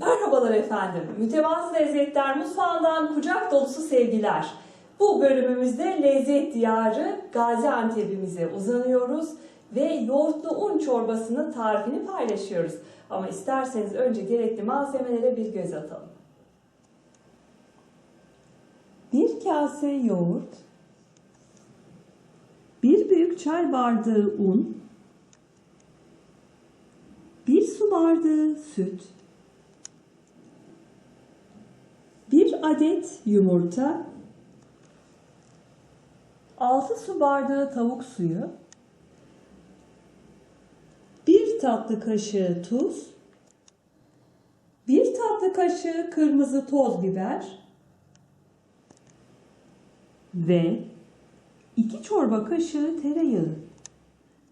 Merhabalar efendim. Mütevazı Lezzetler Mutfağı'ndan kucak dolusu sevgiler. Bu bölümümüzde lezzet diyarı Gaziantep'imize uzanıyoruz ve yoğurtlu un çorbasının tarifini paylaşıyoruz. Ama isterseniz önce gerekli malzemelere bir göz atalım. Bir kase yoğurt, bir büyük çay bardağı un, bir su bardağı süt, bir adet yumurta, 6 su bardağı tavuk suyu, 1 tatlı kaşığı tuz, 1 tatlı kaşığı kırmızı toz biber ve 2 çorba kaşığı tereyağı.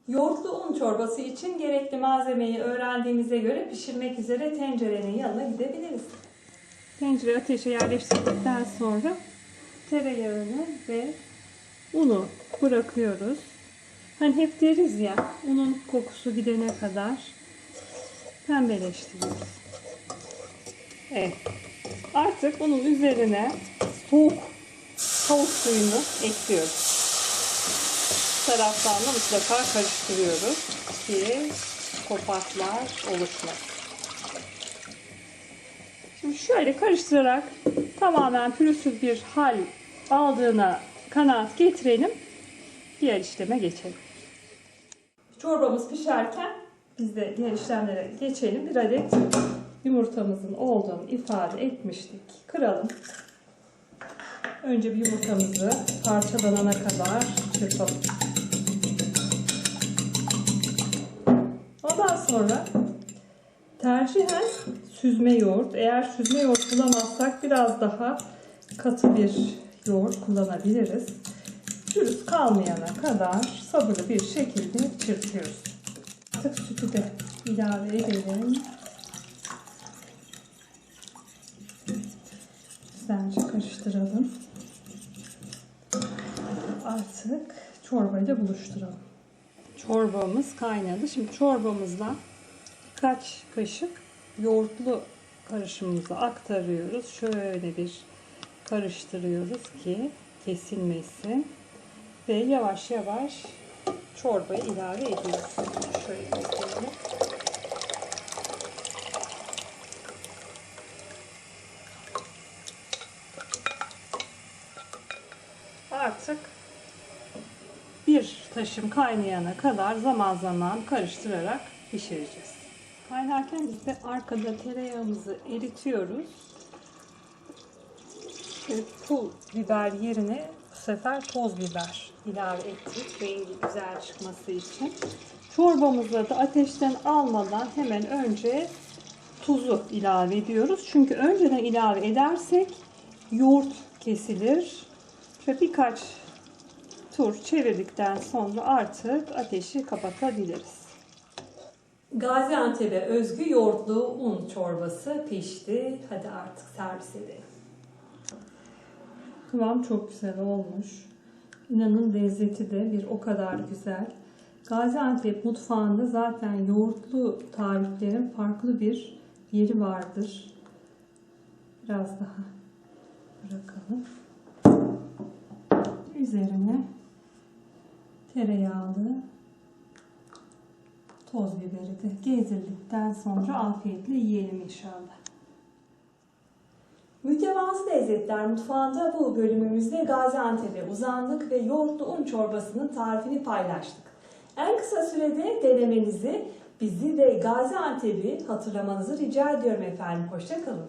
Yoğurtlu un çorbası için gerekli malzemeyi öğrendiğimize göre pişirmek üzere tencerenin yanına gidebiliriz. Tencere ateşe yerleştirdikten sonra tereyağını ve unu bırakıyoruz. Hani hep deriz ya unun kokusu gidene kadar pembeleştiriyoruz. Evet. Artık unun üzerine soğuk tavuk suyunu ekliyoruz. Taraftan da mutlaka karıştırıyoruz ki kopaklar oluşmasın. Şöyle karıştırarak tamamen pürüzsüz bir hal aldığına kanaat getirelim. Diğer işleme geçelim. Çorbamız pişerken biz de diğer işlemlere geçelim. Bir adet yumurtamızın olduğunu ifade etmiştik. Kıralım. Önce bir yumurtamızı parçalanana kadar çırpalım. Ondan sonra tercihen süzme yoğurt. Eğer süzme yoğurt bulamazsak biraz daha katı bir yoğurt kullanabiliriz. Pürüz kalmayana kadar sabırlı bir şekilde çırpıyoruz. Artık sütü de ilave edelim. Güzelce karıştıralım. Artık çorbayı da buluşturalım. Çorbamız kaynadı. Şimdi çorbamızdan birkaç kaşık yoğurtlu karışımımızı aktarıyoruz. Şöyle bir karıştırıyoruz ki kesilmesin. Ve yavaş yavaş çorbayı ilave ediyoruz. Şöyle göstereyim. Artık bir taşım kaynayana kadar zaman zaman karıştırarak pişireceğiz. Kaynarken biz de arkada tereyağımızı eritiyoruz. Ve pul biber yerine bu sefer toz biber ilave ettik. Rengi güzel çıkması için. Çorbamızda da ateşten almadan hemen önce tuzu ilave ediyoruz. Çünkü önceden ilave edersek yoğurt kesilir. Şöyle birkaç tur çevirdikten sonra artık ateşi kapatabiliriz. Gaziantep'e özgü yoğurtlu un çorbası pişti. Hadi artık servis edelim. Kıvam çok güzel olmuş. İnanın lezzeti de bir o kadar güzel. Gaziantep mutfağında zaten yoğurtlu tariflerin farklı bir yeri vardır. Biraz daha bırakalım. Üzerine tereyağlı toz biberi de gezdirdikten sonra afiyetle yiyelim inşallah. Mütevazı Lezzetler Mutfağı'nda bu bölümümüzde Gaziantep'e uzandık ve yoğurtlu un çorbasının tarifini paylaştık. En kısa sürede denemenizi, bizi ve Gaziantep'i hatırlamanızı rica ediyorum efendim. Hoşçakalın.